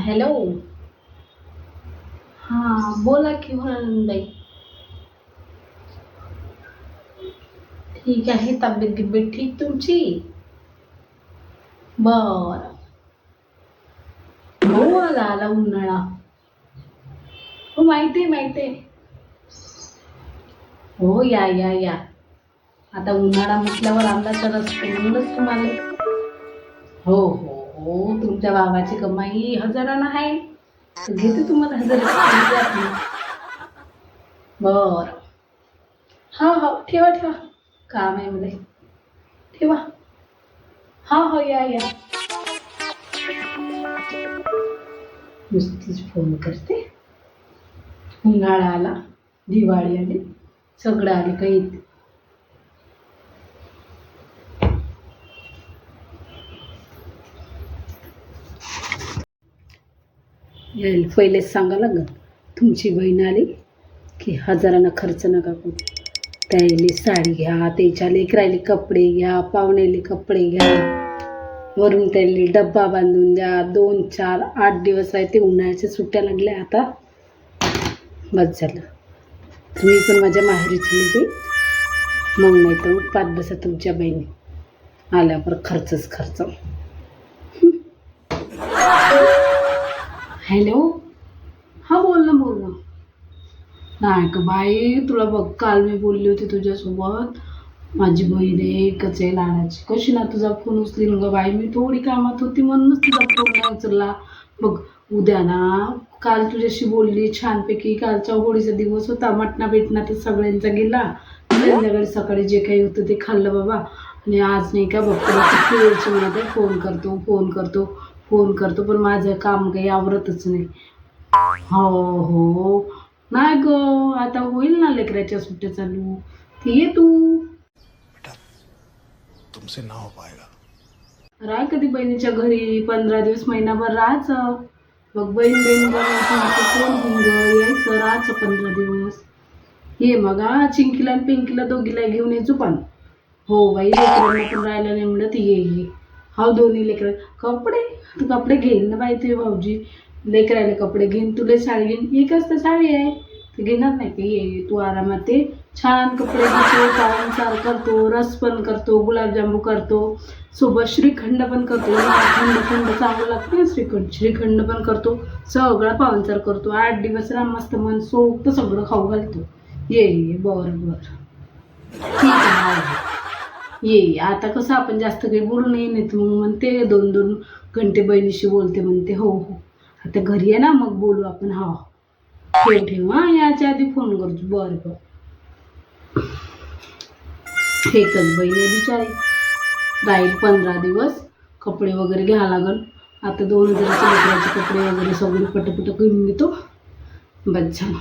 Hello हा बोला की बाई ठीक आहे तब्येत गिब्येत ठीक तुमची? बर. हो आला आला उन्हाळा. हो माहिती आहे माहिती आहे हो या या या. आता उन्हाळा म्हटल्यावर आंब्याचा रस म्हणूनच तुम्हाला हो हो. हो तुमच्या बाबाची कमाई हजारानं आहे. घेते तुम्हाला हजार बर. हा हो ठेवा ठेवा. काम आहे मला ठेवा. हा हो या या. नुसतीच फोन करते. उन्हाळा आला दिवाळी आली सगळं आली काही यायला पहिलेच सांगा लागल. तुमची बहीण आली की हजारांना खर्च नका करू. त्याला साडी घ्या त्याच्या लेकरायले कपडे घ्या पाहुण्याले कपडे घ्या. वरून त्याला डब्बा बांधून द्या. दोन चार आठ दिवस आहे ते उन्हाळ्याच्या सुट्ट्या लागल्या आता. बस झालं. तुम्ही पण माझ्या माहेरी चली म्हणजे मग नाही तर मग पाच बसा तुमच्या बहिणी. आल्यावर खर्चच खर्च. हॅलो? हा बोल ना बोल ना. नाही का बाई तुला बघ काल मी बोलली होती तुझ्यासोबत. माझी बहीण आहे एकच आहे लहानाची. कशी ना तुझा फोन उचलीन ग बाई मी थोडी कामात होती म्हणूनच तुझा फोन नाही उचलला. बघ उद्या ना काल तुझ्याशी बोलली छानपैकी कालचा होळीचा दिवस होता मटणा बिटणा तर सगळ्यांचा गेला. संध्याकाळी सकाळी जे काही होतं ते खाल्लं बाबा. आणि आज नाही का बघतो वेळची फोन करतो फोन करतो. फोन करतो पण माझं काम काही आवरतच नाही. हो हो. नाही ग आता होईल ना लेकराच्या सुट्ट्या चालू. ते ये तू. तुमसे ना हो पाएगा राह कधी बहिणीच्या घरी पंधरा दिवस महिनाभर राहायचं. मग बहीण बहीण कोण घेऊन यायचं राहायचं पंधरा दिवस. ये मग हा चिंकीला आणि पिंकीला दोघीला घेऊन यायचो पण हो बाई लेकरांना पण राहायला नाही म्हणत ये ये. हाव दोन्ही लेकरं. कपडे? तू कपडे घेईन ना बाई तुझे भाऊजी. लेकरायला कपडे घेईन तुला साडी घेईन. एकच तर साडी आहे. ते घेणार नाही की? ये तू आरामात ते छान कपडे घेतो पावनसार करतो रस पण करतो गुलाबजामू करतो. सोबत श्रीखंड पण करतो. थंड थंड चांगलं लागतं ना श्रीखंड. श्रीखंड पण करतो. सगळा पाहुणचार करतो. आठ दिवस राम मस्त मन सोक्त सगळं खाऊ घालतो. ये ये बरं बरं. ठीक आहे ये आता कसं आपण जास्त काही बोलू नाही नाही तू मग म्हणते दोन दोन घंटे बहिणीशी बोलते म्हणते हो हो. आता घरी आहे ना मग बोलू आपण हा. ठेव ठेव हा याच्या आधी फोन करतो बरं बरं. एकच बहीण आहे बिचारी. राहील पंधरा दिवस कपडे वगैरे घ्या लागल. आता दोन हजाराचे लेकराचे कपडे वगैरे सगळे पटपट घेऊन घेतो. बस झालं.